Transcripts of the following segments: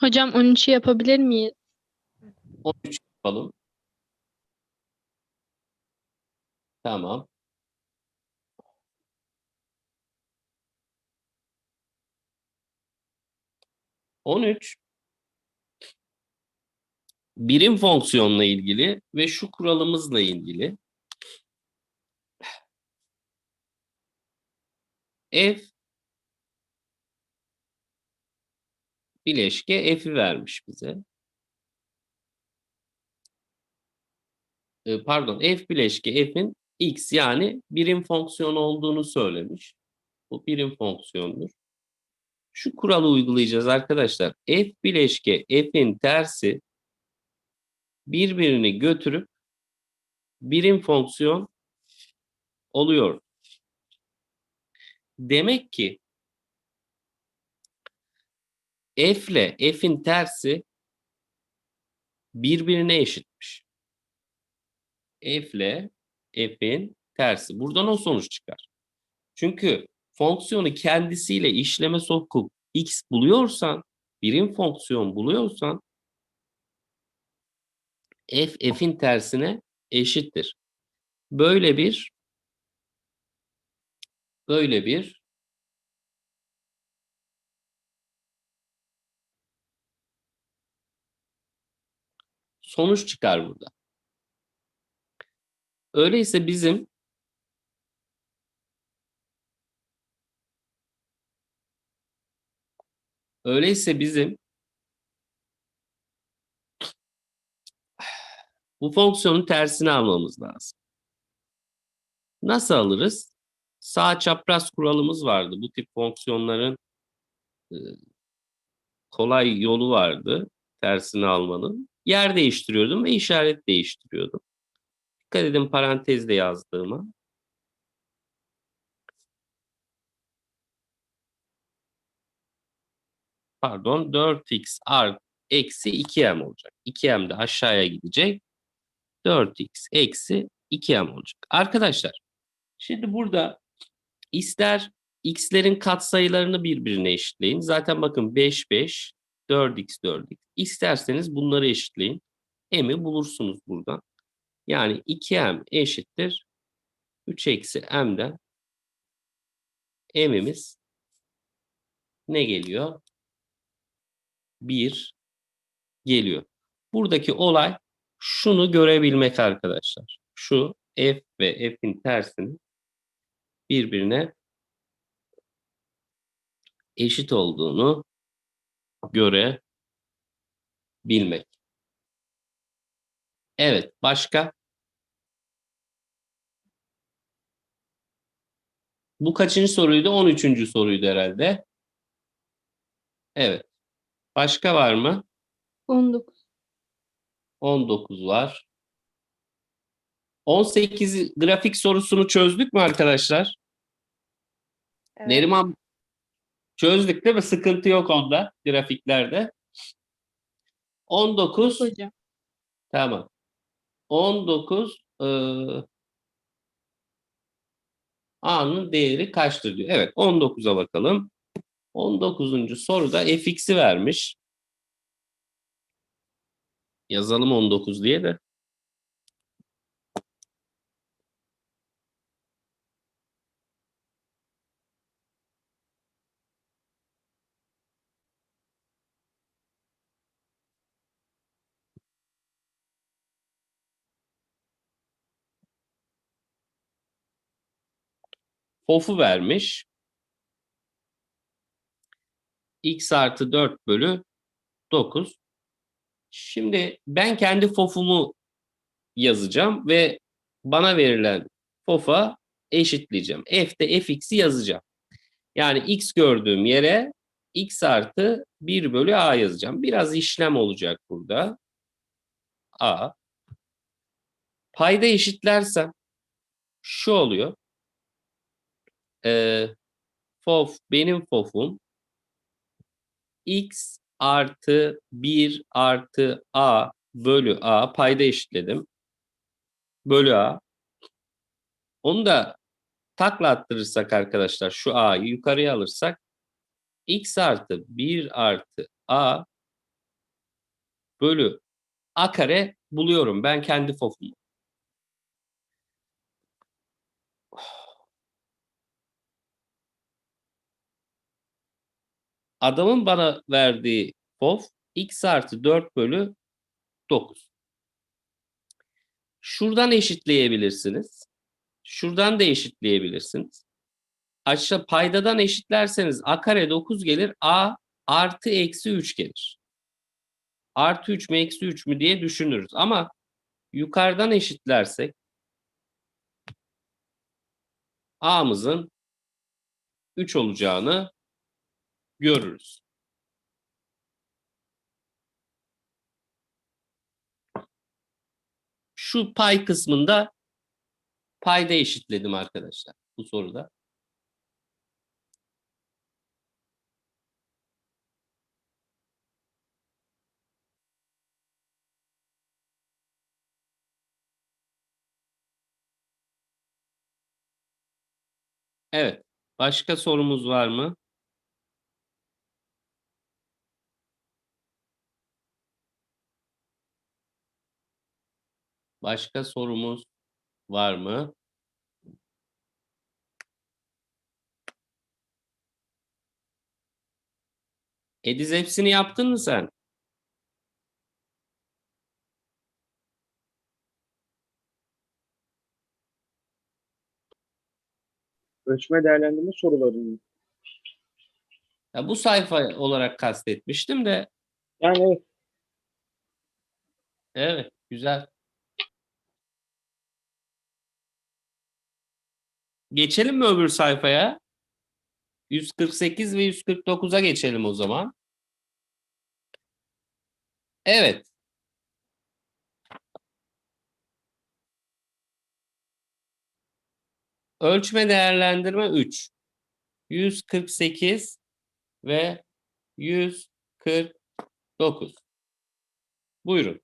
Hocam 13'ü yapabilir miyiz? 13 yapalım. Tamam. On üç birim fonksiyonla ilgili ve şu kuralımızla ilgili f bileşke f'i vermiş bize. e, pardon f bileşke f'in x yani birim fonksiyon olduğunu söylemiş. Bu birim fonksiyondur. Şu kuralı uygulayacağız arkadaşlar. f bileşke f'in tersi birbirini götürüp birim fonksiyon oluyor. Demek ki f ile f'in tersi birbirine eşitmiş f ile f'in tersi. Buradan o sonuç çıkar. Çünkü fonksiyonu kendisiyle işleme sokup x buluyorsan, birim fonksiyon buluyorsan f f'in tersine eşittir. Böyle bir böyle bir sonuç çıkar burada. Öyleyse bizim Öyleyse bizim bu fonksiyonun tersini almamız lazım. Nasıl alırız? Sağ çapraz kuralımız vardı. Bu tip fonksiyonların e, kolay yolu vardı tersini almanın. Yer değiştiriyordum ve işaret değiştiriyordum. Dikkat edin parantezde yazdığıma. Pardon 4x art eksi 2m olacak. 2m de aşağıya gidecek. 4x eksi 2m olacak. Arkadaşlar şimdi burada ister x'lerin katsayılarını birbirine eşitleyin. Zaten bakın 5 5 4x 4x. İsterseniz bunları eşitleyin. m'i bulursunuz buradan. Yani 2m eşittir 3 eksi m'den m'imiz ne geliyor? 1 geliyor. Buradaki olay şunu görebilmek arkadaşlar. Şu f ve f'in tersini birbirine eşit olduğunu görebilmek. Evet, başka? Bu kaçıncı soruydu? 13. soruydu herhalde. Evet. Başka var mı? 19. 19 var. 18 grafik sorusunu çözdük mü arkadaşlar? Evet. Neriman çözdük değil mi? Sıkıntı yok onda grafiklerde. 19 Hocam. tamam. 19 eee A'nın değeri kaçtır diyor. Evet 19'a bakalım. 19. soruda fx'i vermiş. Yazalım 19 diye de. Fof'u vermiş. x artı 4 bölü 9. Şimdi ben kendi fof'umu yazacağım ve bana verilen fof'a eşitleyeceğim. F'de fx'i yazacağım. Yani x gördüğüm yere x artı 1 bölü a yazacağım. Biraz işlem olacak burada. a. Payda eşitlersem şu oluyor. Ee, fof benim fof'um x artı 1 artı a bölü a payda eşitledim. Bölü a. Onu da takla attırırsak arkadaşlar şu a'yı yukarıya alırsak x artı 1 artı a bölü a kare buluyorum ben kendi fofumu. Adamın bana verdiği fof x artı 4 bölü 9. Şuradan eşitleyebilirsiniz. Şuradan da eşitleyebilirsiniz. Aşağı paydadan eşitlerseniz a kare 9 gelir. a artı eksi 3 gelir. Artı 3 mü eksi 3 mü diye düşünürüz. Ama yukarıdan eşitlersek a'mızın 3 olacağını görürüz. Şu pay kısmında payda eşitledim arkadaşlar bu soruda. Evet. Başka sorumuz var mı? Başka sorumuz var mı? Ediz hepsini yaptın mı sen? Ölçme değerlendirme sorularını. Ya bu sayfa olarak kastetmiştim de Yani evet. evet güzel. Geçelim mi öbür sayfaya? 148 ve 149'a geçelim o zaman. Evet. Ölçme değerlendirme 3. 148 ve 149. Buyurun.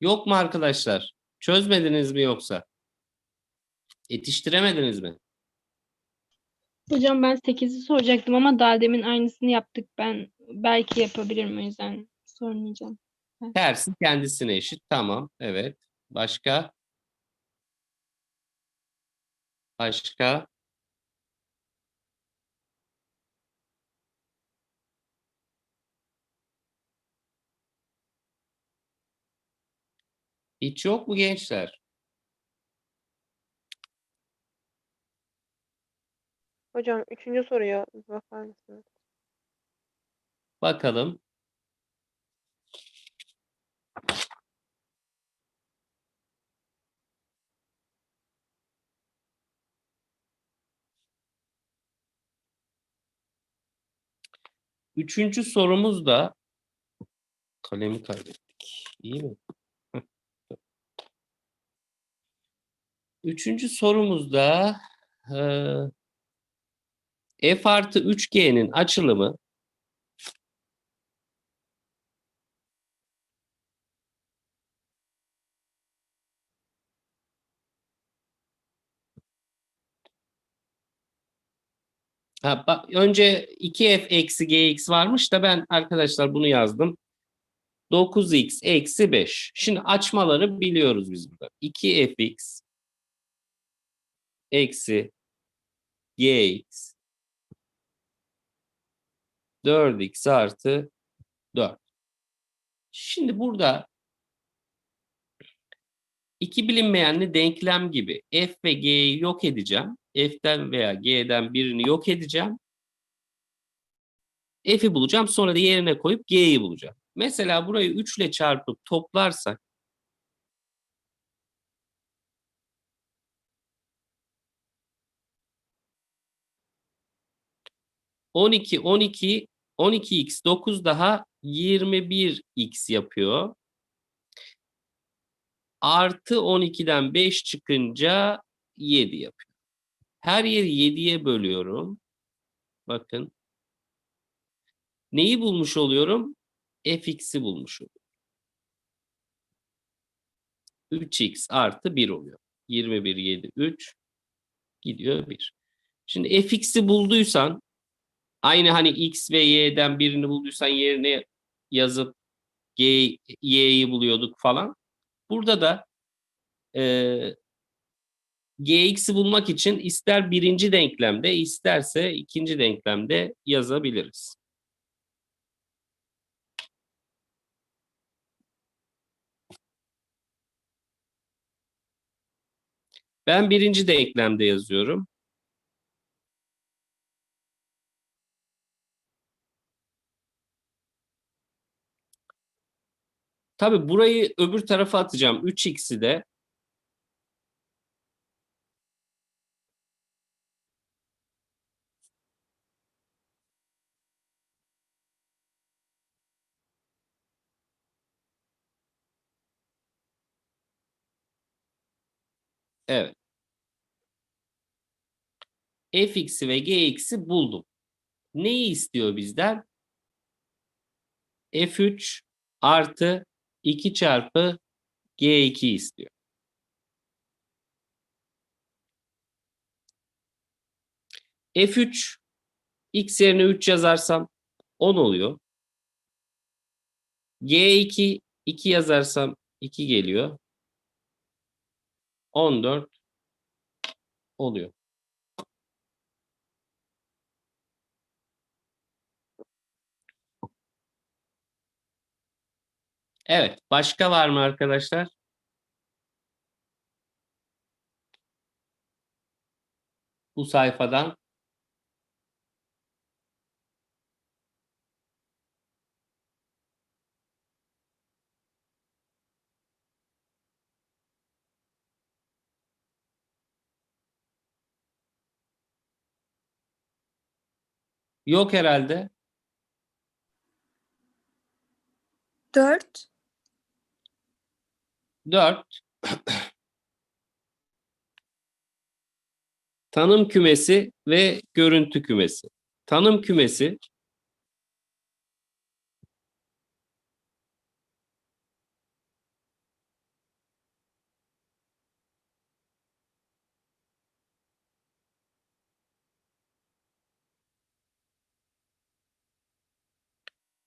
Yok mu arkadaşlar? Çözmediniz mi yoksa? Yetiştiremediniz mi? Hocam ben 8'i soracaktım ama daha demin aynısını yaptık. Ben belki yapabilirim o yüzden sormayacağım. Tersi kendisine eşit. Tamam. Evet. Başka? Başka? Hiç yok mu gençler? Hocam üçüncü soruya bir bakar mısınız? Bakalım. Üçüncü sorumuz da kalemi kaybettik. İyi mi? Üçüncü sorumuzda eee f artı 3g'nin açılımı Ha, bak, önce 2f eksi gx varmış da ben arkadaşlar bunu yazdım. 9x eksi 5. Şimdi açmaları biliyoruz biz burada. 2fx eksi gx 4x artı 4. Şimdi burada iki bilinmeyenli denklem gibi f ve g'yi yok edeceğim. F'den veya G'den birini yok edeceğim. F'i bulacağım. Sonra da yerine koyup G'yi bulacağım. Mesela burayı 3 ile çarpıp toplarsak ...12, 12, 12x 9 daha 21x yapıyor. Artı 12'den 5 çıkınca 7 yapıyor. Her yeri 7'ye bölüyorum. Bakın Neyi bulmuş oluyorum? fx'i bulmuş oluyorum. 3x artı 1 oluyor. 21, 7, 3 gidiyor 1. Şimdi fx'i bulduysan aynı hani x ve y'den birini bulduysan yerine yazıp g, y'yi buluyorduk falan. Burada da e, gx'i bulmak için ister birinci denklemde isterse ikinci denklemde yazabiliriz. Ben birinci denklemde yazıyorum. Tabii burayı öbür tarafa atacağım. 3x'i de Evet. fx'i ve gx'i buldum. Neyi istiyor bizden? f3 artı 2 çarpı g2 istiyor. f3 x yerine 3 yazarsam 10 oluyor. g2 2 yazarsam 2 geliyor. 14 oluyor. Evet, başka var mı arkadaşlar? Bu sayfadan. Yok herhalde. 4, 4 tanım kümesi ve görüntü kümesi. Tanım kümesi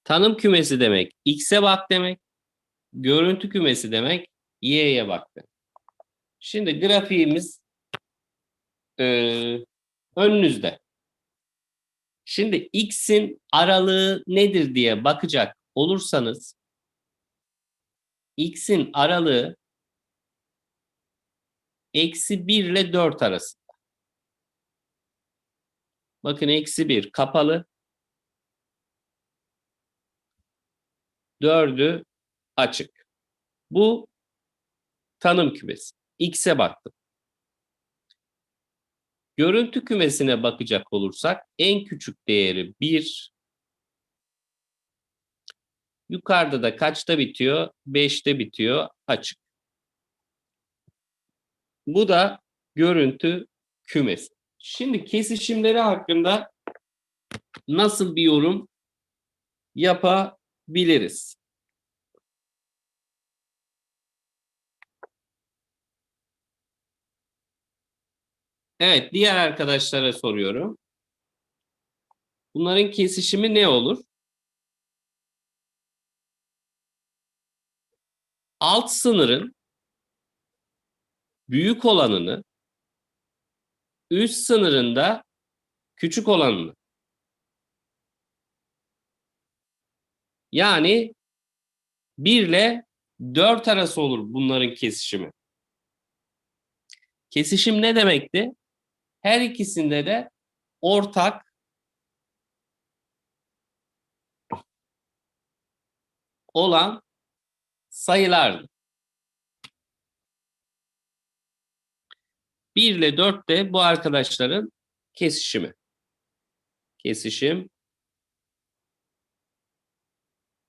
Tanım kümesi demek x'e bak demek. Görüntü kümesi demek y'ye bak demek. Şimdi grafiğimiz eee, önünüzde. Şimdi x'in aralığı nedir diye bakacak olursanız x'in aralığı eksi 1 ile 4 arasında. Bakın eksi 1 kapalı. 4'ü açık. Bu tanım kümesi. X'e baktım. Görüntü kümesine bakacak olursak en küçük değeri 1. Yukarıda da kaçta bitiyor? 5'te bitiyor. Açık. Bu da görüntü kümesi. Şimdi kesişimleri hakkında nasıl bir yorum yapabiliriz? Evet, diğer arkadaşlara soruyorum. Bunların kesişimi ne olur? Alt sınırın büyük olanını, üst sınırında küçük olanını. Yani 1 ile 4 arası olur bunların kesişimi. Kesişim ne demekti? Her ikisinde de ortak olan sayılardı. 1 ile 4 de bu arkadaşların kesişimi. Kesişim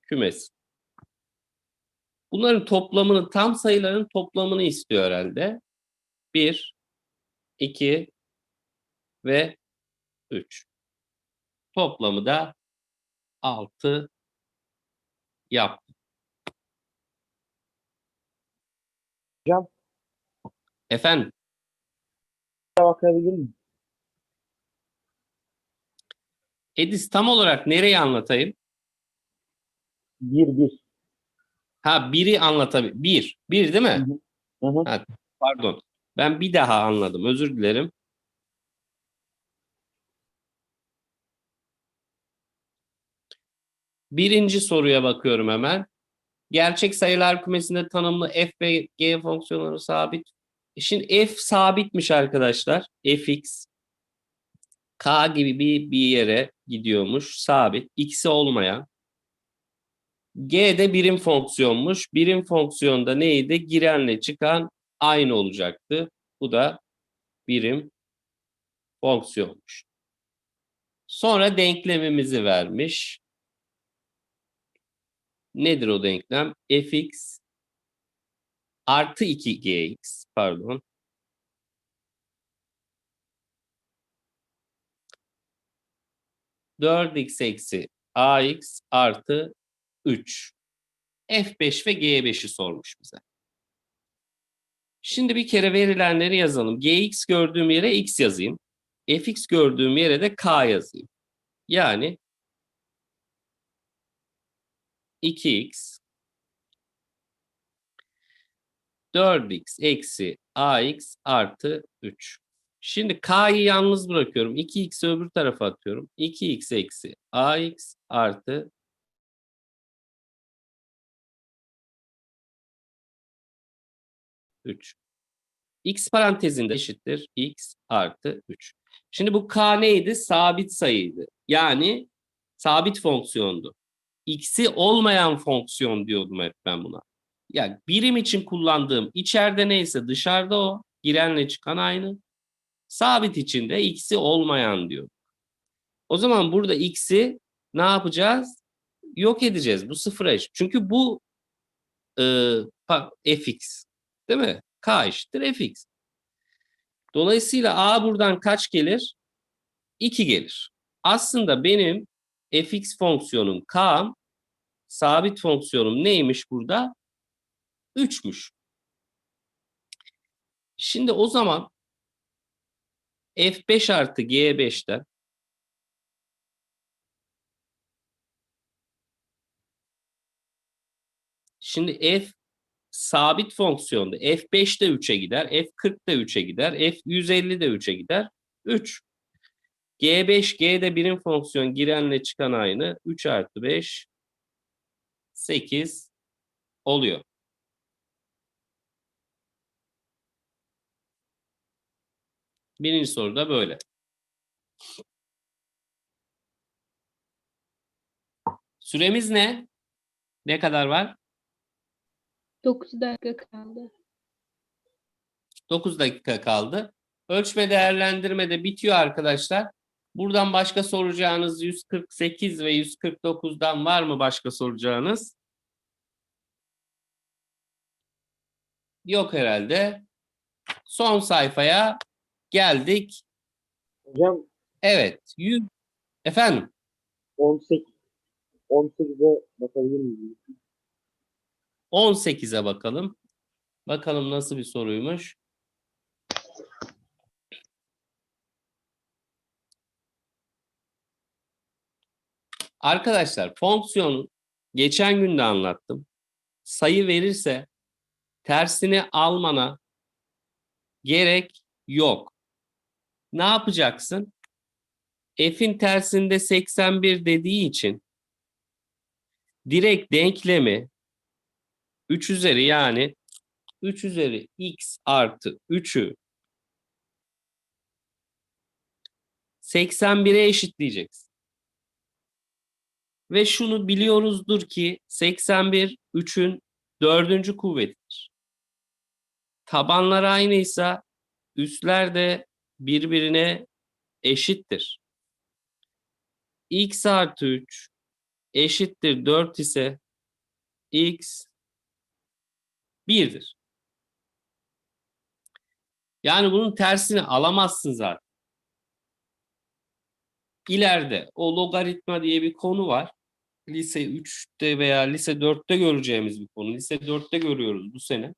kümesi. Bunların toplamını, tam sayıların toplamını istiyor herhalde. 1, 2 ve 3. Toplamı da 6 yaptım. Hocam Efendim bakabilir miyim? Edis tam olarak nereyi anlatayım? Bir bir. Ha biri anlatabilir. Bir. Bir değil mi? Hı hı. Ha, pardon. Ben bir daha anladım. Özür dilerim. Birinci soruya bakıyorum hemen. Gerçek sayılar kümesinde tanımlı f ve g fonksiyonları sabit. E Şimdi f sabitmiş arkadaşlar. fx k gibi bir, bir yere gidiyormuş. Sabit. x'i olmayan. G de birim fonksiyonmuş. Birim fonksiyonda neydi? Girenle çıkan aynı olacaktı. Bu da birim fonksiyonmuş. Sonra denklemimizi vermiş. Nedir o denklem? fx artı 2gx pardon. Dört x eksi ax artı 3. F5 ve G5'i sormuş bize. Şimdi bir kere verilenleri yazalım. Gx gördüğüm yere x yazayım. Fx gördüğüm yere de k yazayım. Yani 2x 4x eksi ax artı 3. Şimdi k'yı yalnız bırakıyorum. 2x'i öbür tarafa atıyorum. 2x eksi ax artı 3. x parantezinde eşittir x artı 3. Şimdi bu k neydi? Sabit sayıydı. Yani sabit fonksiyondu. X'i olmayan fonksiyon diyordum hep ben buna. Yani birim için kullandığım içeride neyse dışarıda o. Girenle çıkan aynı. Sabit içinde x'i olmayan diyor. O zaman burada x'i ne yapacağız? Yok edeceğiz. Bu sıfıra eşit. Çünkü bu e, fx. Değil mi? K eşittir fx. Dolayısıyla a buradan kaç gelir? 2 gelir. Aslında benim fx fonksiyonum k'm sabit fonksiyonum neymiş burada? 3'müş. Şimdi o zaman f5 artı g5'ten Şimdi f sabit fonksiyonda f5 de 3'e gider, f40 da 3'e gider, f150 de 3'e gider. 3. G5, G de birim fonksiyon girenle çıkan aynı. 3 artı 5, 8 oluyor. Birinci soru da böyle. Süremiz ne? Ne kadar var? 9 dakika kaldı. 9 dakika kaldı. Ölçme değerlendirme de bitiyor arkadaşlar. Buradan başka soracağınız 148 ve 149'dan var mı başka soracağınız? Yok herhalde. Son sayfaya geldik. Hocam Evet. 100 Efendim 18 18'e bakabilir miyim? 18'e bakalım. Bakalım nasıl bir soruymuş. Arkadaşlar fonksiyonu geçen gün de anlattım. Sayı verirse tersini almana gerek yok. Ne yapacaksın? F'in tersinde 81 dediği için direkt denklemi 3 üzeri yani 3 üzeri x artı 3'ü 81'e eşitleyeceksin. Ve şunu biliyoruzdur ki 81 3'ün dördüncü kuvvetidir. Tabanlar aynıysa üstler de birbirine eşittir. x artı 3 eşittir 4 ise x 1'dir. Yani bunun tersini alamazsın zaten. İleride o logaritma diye bir konu var. Lise 3'te veya lise 4'te göreceğimiz bir konu. Lise 4'te görüyoruz bu sene.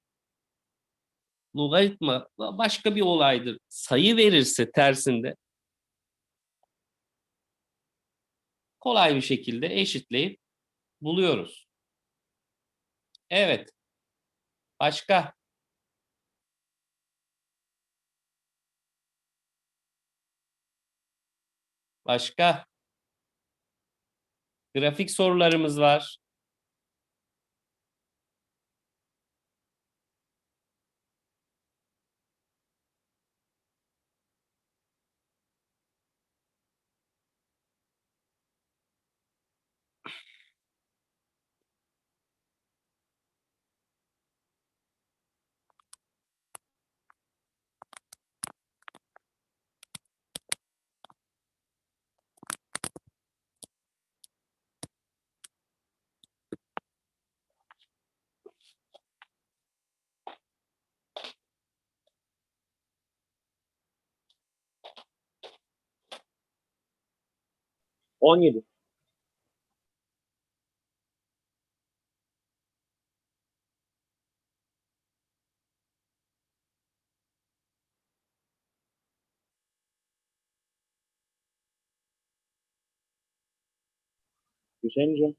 Logaritma başka bir olaydır. Sayı verirse tersinde kolay bir şekilde eşitleyip buluyoruz. Evet. Başka? Başka? Grafik sorularımız var. On yedi. Hüseyin hocam.